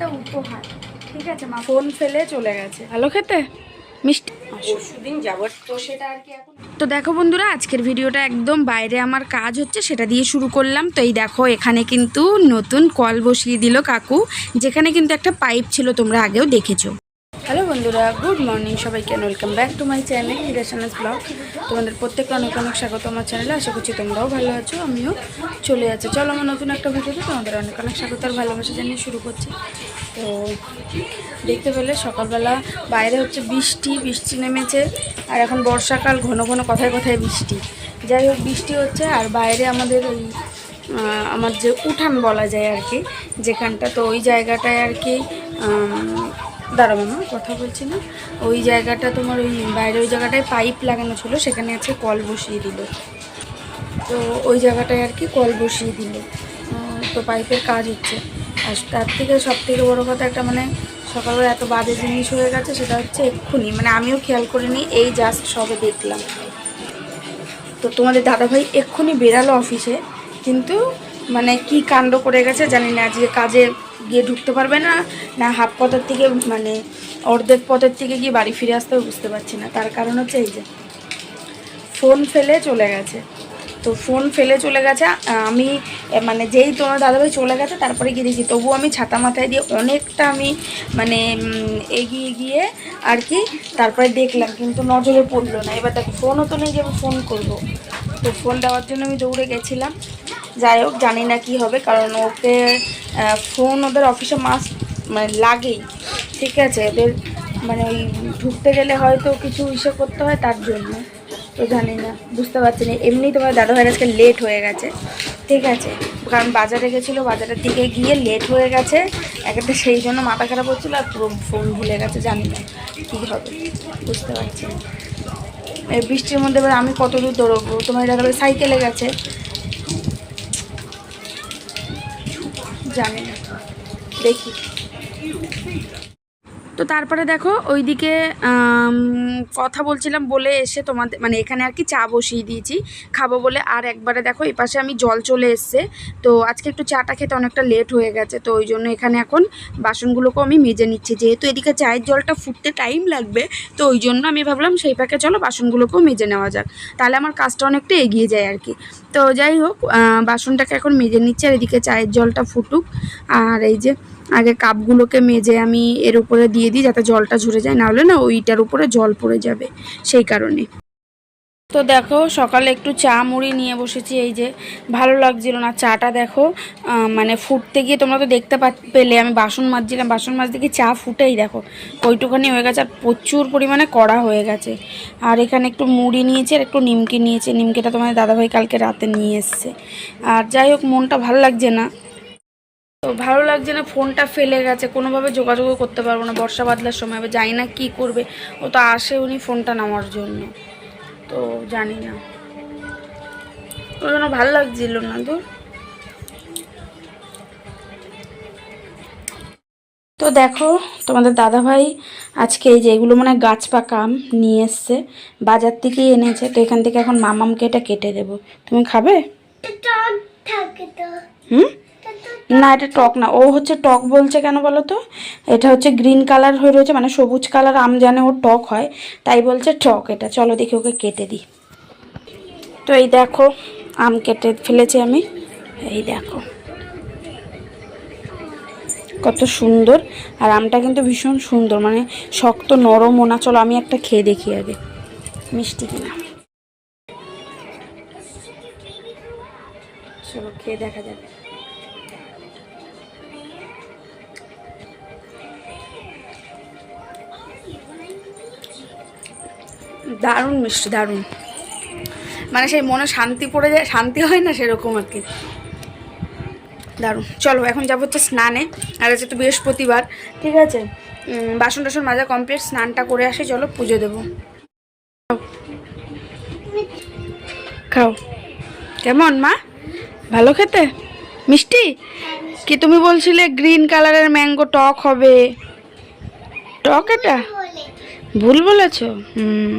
একটা উপহার। ঠিক আছে মা। ফোন ফেলে চলে গেছে। ভালো খেতে? মিষ্টি। তো সেটা আর কি তো দেখো বন্ধুরা আজকের ভিডিওটা একদম বাইরে আমার কাজ হচ্ছে সেটা দিয়ে শুরু করলাম। তো এই দেখো এখানে কিন্তু নতুন কল বসিয়ে দিল কাকু যেখানে কিন্তু একটা পাইপ ছিল তোমরা আগেও দেখেছ। বন্ধুরা গুড মর্নিং সবাইকে welcome back to my channel হিরাসানাস blog তোমাদের প্রত্যেককে অনেক অনেক স্বাগত আমার চ্যানেলে আশা করছি তোমরাও ভালো আছো, আমিও চলে যাচ্ছি চলো আমার নতুন একটা ভিডিওতে তোমাদের অনেক অনেক স্বাগত আর ভালোবাসা জানিয়ে শুরু করছি। তো দেখতে পেলে সকালবেলা বাইরে হচ্ছে বৃষ্টি বৃষ্টি নেমেছে আর এখন বর্ষাকাল, ঘন ঘন কথায় কথায় বৃষ্টি। যাই হোক, বৃষ্টি হচ্ছে আর বাইরে আমাদের ওই আমার যে উঠান বলা যায় আর কি, যেখানটা, তো ওই জায়গাটায় আর কি দাঁড়া মামা, কথা বলছি না। ওই জায়গাটা তোমার ওই বাইরে ওই জায়গাটায় পাইপ লাগানো ছিল, সেখানে আছে কল বসিয়ে দিল। তো ওই জায়গাটায় আর কি কল বসিয়ে দিল। তো পাইপের কাজ হচ্ছে। আর তার থেকে সব থেকে বড়ো কথা একটা মানে সকালবেলা এত বাজে জিনিস হয়ে গেছে, সেটা হচ্ছে এক্ষুনি। মানে আমিও খেয়াল করিনি, এই জাস্ট সবে দেখলাম। তো তোমাদের দাদাভাই এক্ষুনি বেরালো অফিসে কিন্তু মানে কি কাণ্ড করে গেছে জানি না আজকে কাজে গিয়ে ঢুকতে পারবে না না হাফ পথের থেকে মানে অর্ধেক পথের থেকে গিয়ে বাড়ি ফিরে আসতে বুঝতে পারছি না। তার কারণ হচ্ছে এই যে ফোন ফেলে চলে গেছে। তো ফোন ফেলে চলে গেছে, আমি মানে যেই তোমার দাদাভাই চলে গেছে, তারপরে গিয়ে দেখি তবুও আমি ছাতা মাথায় দিয়ে অনেকটা আমি মানে এগিয়ে গিয়ে আর কি, তারপরে দেখলাম, কিন্তু নজরে পড়ল না। এবার দেখো ফোনও তো নেই যে আমি ফোন করব। তো ফোন দেওয়ার জন্য আমি দৌড়ে গেছিলাম। যাই হোক, জানি না কি হবে, কারণ ওকে ফোন ওদের অফিসে মাস মানে লাগেই। ঠিক আছে? এদের মানে ওই ঢুকতে গেলে হয়তো কিছু ইসে করতে হয় তার জন্য। তো জানি না, বুঝতে পারছি না। এমনি তোমার দাদা ভাইয়ের আজকে লেট হয়ে গেছে। ঠিক আছে? কারণ বাজারে গেছিল, বাজারের দিকে গিয়ে লেট হয়ে গেছে। একটা সেই জন্য মাথা খারাপ হচ্ছিল আর পুরো ফোন ভুলে গেছে, জানি না কী হবে। বুঝতে পারছি না। বৃষ্টির মধ্যে এবার আমি কত দূর দৌড়বো? তোমার ভাই সাইকেলে গেছে। জানি না। দেখি। তো তারপরে দেখো ওইদিকে কথা বলছিলাম বলে এসে তোমাদের মানে এখানে আর কি চা বসিয়ে দিয়েছি। খাব বলে আর একবারে দেখো এই পাশে আমি জল চলে এসছে। তো আজকে একটু চাটা খেতে অনেকটা লেট হয়ে গেছে, তো ওই জন্য এখানে এখন বাসনগুলোকেও আমি মেজে নিচ্ছি। যেহেতু এদিকে চায়ের জলটা ফুটতে টাইম লাগবে, তো ওই জন্য আমি ভাবলাম সেই পাকে চলো বাসনগুলোকেও মেজে নেওয়া যাক। তাহলে আমার কাজটা অনেকটা এগিয়ে যায় আর কি। তো যাই হোক বাসনটাকে এখন মেজে নিচ্ছে আর এদিকে চায়ের জলটা ফুটুক। আর এই যে আগে কাপগুলোকে মেজে আমি এর উপরে দিয়ে দিই যাতে জলটা ঝরে যায়, নাহলে না ওইটার উপরে জল পড়ে যাবে সেই কারণে। তো দেখো সকালে একটু চা মুড়ি নিয়ে বসেছি, এই যে ভালো লাগছিল না চাটা দেখো মানে ফুটতে গিয়ে তোমরা তো দেখতে পেলে, আমি বাসন মাজছিলাম, বাসন মাজতে গিয়ে চা ফুটেই দেখো, ওইটুখানি হয়ে গেছে আর প্রচুর পরিমাণে কড়া হয়ে গেছে। আর এখানে একটু মুড়ি নিয়েছে আর একটু নিমকি নিয়েছে, নিমকিটা তোমার দাদাভাই কালকে রাতে নিয়ে এসছে। আর যাই হোক, মনটা ভালো লাগছে না। ভালো লাগছে না ফোনটা ফেলে গেছে কোনোভাবে যোগাযোগও করতে পারব না বর্ষা বাদলার সময় এবার জানি না কী করবে। ও তো আসে উনি ফোনটা নেওয়ার জন্য তো জানি না। ওর জন্য ভালো লাগছিল না তো। তো দেখো তোমাদের দাদাভাই আজকে এই যে এগুলো মানে গাছ পাকা আম নিয়ে এসছে বাজার থেকেই এনেছে তো এখান থেকে এখন মামামকে এটা কেটে দেবো। তুমি খাবে? হুম? না, এটা টক না। ও হচ্ছে টক বলছে কেন বলো তো? এটা হচ্ছে গ্রিন কালার হয়ে রয়েছে মানে সবুজ কালার আম জানে ও টক হয়, তাই বলছে টক এটা। চলো দেখি ওকে কেটে দিই। তো এই দেখো, আম কেটে ফেলেছি আমি। এই দেখো। কত সুন্দর। আর আমটা কিন্তু ভীষণ সুন্দর মানে শক্ত, নরম ওনা। চলো আমি একটা খেয়ে দেখি আগে। মিষ্টি কিনা। চলো খেয়ে দেখা যাবে দারুণ মিষ্টি, দারুণ। মানে সেই মনে শান্তি পড়ে যায়, শান্তি হয় না সেরকম আর কি। দারুণ। চলো, এখন যাব হচ্ছে স্নানে, আর আজকে তো বৃহস্পতিবার, ঠিক আছে? বাসন টাসন মাজা কমপ্লিট, স্নানটা করে আসি, চলো পুজো দেবো। খাও। কেমন, মা? ভালো খেতে? মিষ্টি? কি তুমি বলছিলে গ্রিন কালারের ম্যাঙ্গো টক হবে? টক এটা? ভুল বলেছ? হুম।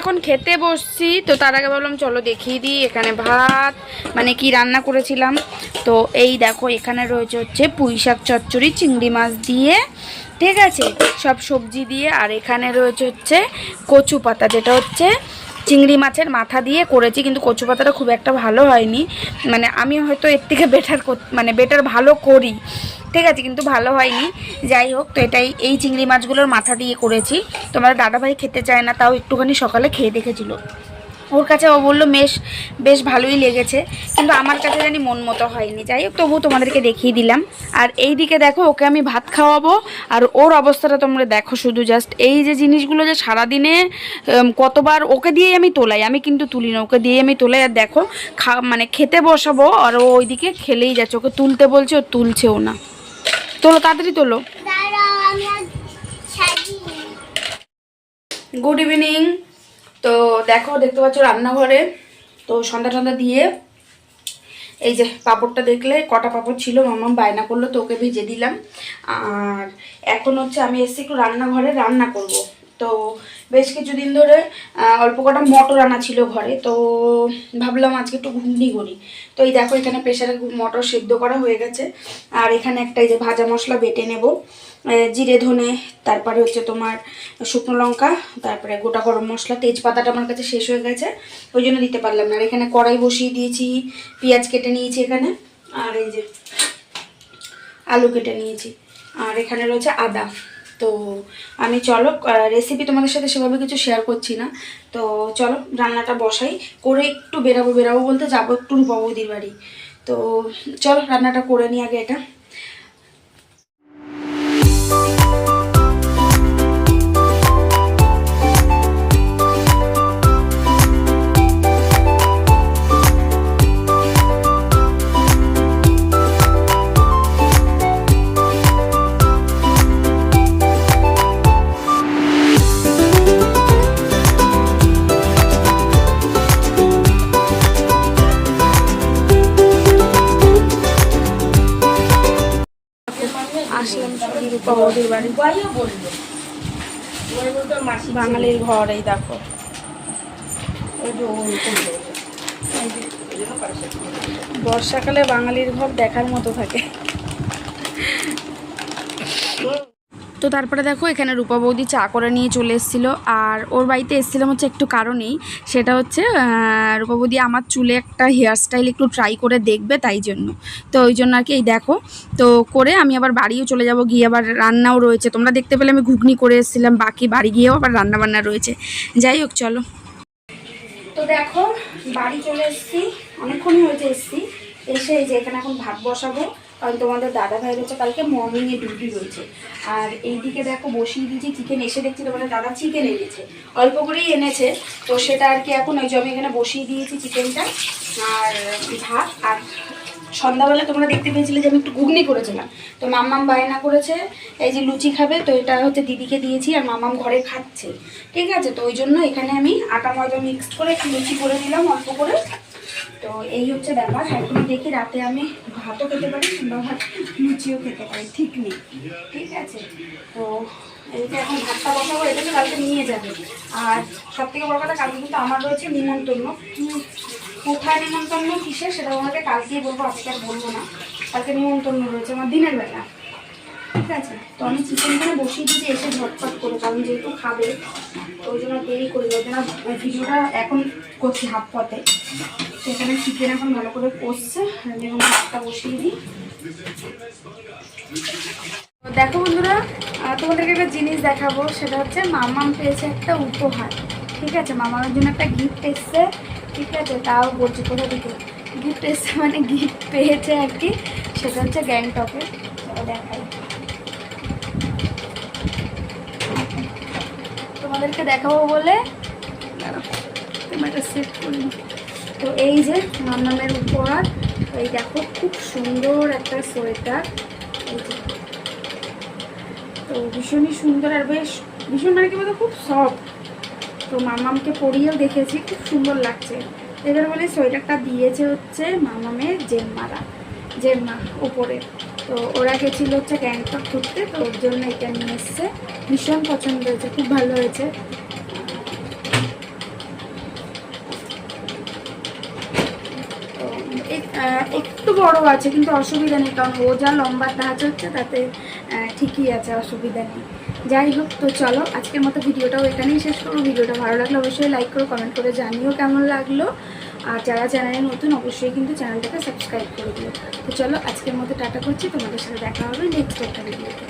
এখন খেতে বসছি, তো তার আগে বললাম চলো দেখিয়ে দিই এখানে ভাত মানে কি রান্না করেছিলাম। তো এই দেখো, এখানে রয়েছে হচ্ছে পুঁই শাক চচ্চড়ি, চিংড়ি মাছ দিয়ে, ঠিক আছে? সব সবজি দিয়ে, আর এখানে রয়েছে হচ্ছে কচু পাতা, যেটা হচ্ছে চিংড়ি মাছের মাথা দিয়ে করেছি, কিন্তু কচু পাতাটা খুব একটা ভালো হয়নি। মানে আমি হয়তো এর থেকে বেটার মানে বেটার ভালো করি। ঠিক আছে, কিন্তু ভালো হয়নি। যাই হোক, তো এটাই, এই চিংড়ি মাছগুলোর মাথা দিয়ে করেছি। তোমার দাদাভাই খেতে চায় না, তাও একটুখানি সকালে খেয়ে দেখেছিল। ওর কাছে ও বলল বেশ বেশ ভালোই লেগেছে। কিন্তু আমার কাছে জানি মন মতো হয়নি। যাই হোক তবু তোমাদেরকে দেখিয়ে দিলাম। আর এই দিকে দেখো ওকে আমি ভাত খাওয়াবো। আর ওর অবস্থাটা তোমরা দেখো শুধু জাস্ট এই যে জিনিসগুলো যে সারাদিনে কতবার ওকে দিয়েই আমি তোলাই। আমি কিন্তু তুলি না ওকে দিয়েই আমি তোলাই। আর দেখো খা মানে খেতে বসাবো আর ও ওইদিকে খেলেই যাচ্ছে। ওকে তুলতে বলছে ও তুলছেও না। তোলো তাড়াতাড়ি তোলো। গুড ইভিনিং তো দেখো, দেখতে পাচ্ছ রান্নাঘরে। তো সন্ধ্যা সন্ধ্যা দিয়ে এই যে পাঁপড়টা দেখলে, কটা পাঁপড় ছিল মামা বায়না করল, তো ওকে ভেজে দিলাম। আর এখন হচ্ছে আমি এসেছি একটু রান্নাঘরে রান্না করব। তো বেশ কিছুদিন ধরে অল্প কটা মটর আনা ছিল ঘরে, তো ভাবলাম আজকে একটু ঘুগনি করি। তো এই দেখো, এখানে প্রেশারে মটর সেদ্ধ করা হয়ে গেছে। আর এখানে একটা এই যে ভাজা মশলা বেটে নেব। জিরে, ধনে, তারপরে হচ্ছে তোমার শুকনো লঙ্কা, তারপরে গোটা গরম মশলা, তেজপাতাটা আমার কাছে শেষ হয়ে গেছে, ওই জন্য দিতে পারলাম না। আর এখানে কড়াই বসিয়ে দিয়েছি, পেঁয়াজ কেটে নিয়েছি এখানে, আর এই যে আলু কেটে নিয়েছি, আর এখানে রয়েছে আদা। তো আমি চলো রেসিপি তোমাদের সাথে সেভাবে কিছু শেয়ার করছি না। তো চলো, রান্নাটা বসাই, করে একটু বেরাবো বেরাবো বলতে যাব একটু রূপবৌদির বাড়ি। তো চলো, রান্নাটা করে নিই আগে এটা। বাড়ি বাঙালির ঘর এই দেখো। বর্ষাকালে বাঙালির ঘর দেখার মতো থাকে। তো তারপরে দেখো, এখানে রূপা বৌদি চা করে নিয়ে চলে এসেছিল। আর ওর বাড়িতে এসেছিলাম হচ্ছে একটু কারণেই। সেটা হচ্ছে রূপা বৌদি আমার চুলে একটা হেয়ার স্টাইল একটু ট্রাই করে দেখবে তাই জন্য। তো ওই জন্য আর কি এই দেখো, তো করে আমি আবার বাড়িও চলে যাব, গিয়ে আবার রান্নাও রয়েছে। তোমরা দেখতে পেলে আমি ঘুগনি করে এসেছিলাম, বাকি বাড়ি গিয়েও আবার রান্না বান্না রয়েছে। যাই হোক, চলো। তো দেখো, বাড়ি চলে এসেছি, অনেকক্ষণই হয়েছে এসেছি। এসে যে এখানে এখন ভাত বসাবো। কারণ তোমাদের দাদা ভাই রয়েছে কালকে মর্নিংয়ে ডিউটি রয়েছে। আর এইদিকে দেখো বসিয়ে দিয়েছি চিকেন এসে দেখছি তোমাদের দাদা চিকেন এনেছে অল্প করেই এনেছে, তো সেটা আর কি এখন ওই আমি এখানে বসিয়ে দিয়েছি চিকেনটা আর ভাত। আর সন্ধ্যাবেলা তোমরা দেখতে পেয়েছিলে যে আমি একটু ঘুগনি করেছিলাম। তো মাম্মাম বায়না করেছে, এই যে লুচি খাবে, তো এটা হচ্ছে দিদিকে দিয়েছি আর মাম্মাম ঘরে খাচ্ছে। ঠিক আছে, তো ওই জন্য এখানে আমি আটা ময়দা মিক্সড করে একটু লুচি করে দিলাম অল্প করে। তো এই হচ্ছে ব্যাপার। এখন দেখি রাতে আমি ভাতও খেতে পারি, কিংবা ভাত লুচিও খেতে পারি, ঠিক নেই। ঠিক আছে? তো এইটা এখন ভাতটা বসাবো এটাকে কালকে নিয়ে যাবে। আর সব থেকে বড় কথা, কালকে কিন্তু আমার রয়েছে নিমন্ত্রণ। কোথায় নিমন্ত্রণ কিসে সেটা ওনাকে কালকেই বলব, আজকে আর বলব না। কালকে নিমন্ত্রণ রয়েছে আমার দিনের বেলা। ঠিক আছে, তো আমি চিকেনখানে বসিয়ে দিয়েছি এসে ঝটপট করে, কারণ যেহেতু খাবে, তো ওই জন্য দেরি করি ওই জন্য ভিডিওটা এখন করছি হাফ পথে। তো এখানে চিকেন এখন ভালো করে কষছে, আমি ভাতটা বসিয়ে দিই। দেখো বন্ধুরা তোমাদেরকে একটা জিনিস দেখাবো, সেটা হচ্ছে মামাম পেয়েছে একটা উপহার। ঠিক আছে মামার জন্য একটা গিফট এসছে, ঠিক আছে, তাও বলছি কোথা থেকে? গিফট এসছে মানে গিফট পেয়েছে আর কি, সেটা হচ্ছে গ্যাংটকে দেখাই। তোমাদেরকে দেখাবো বলে। সেট তো এই যে মামামের উপহার তো এই দেখো খুব সুন্দর একটা সোয়েটার। তো ভীষণই সুন্দর আর বেশ, ভীষণ মানে কি বলতো, খুব সফট তো মামামকে পরিয়েও দেখেছি, খুব সুন্দর লাগছে। এবার বলে সোয়েটারটা দিয়েছে হচ্ছে মামামের জেম্মারা, জেম্মা উপরে। তো ওরা গেছিল হচ্ছে গ্যাংটক ঘুরতে, তো ওর জন্য এটা নিয়ে এসছে। ভীষণ পছন্দ হয়েছে, খুব ভালো হয়েছে। একটু বড় আছে, কিন্তু অসুবিধা নেই, কারণ ও যা লম্বা তাহাজ হচ্ছে, তাতে ঠিকই আছে, অসুবিধা নেই। যাই হোক, তো চলো, আজকের মতো ভিডিওটাও এখানেই শেষ করব। ভিডিওটা ভালো লাগলে অবশ্যই লাইক করো কমেন্ট করে জানিও কেমন লাগল। আর যারা চ্যানেলে নতুন, অবশ্যই কিন্তু চ্যানেলটাকে সাবস্ক্রাইব করে দিও। তো চলো, আজকের মতো টাটা করছি। তোমাদের সাথে দেখা হবে নেক্সট একটা ভিডিওতে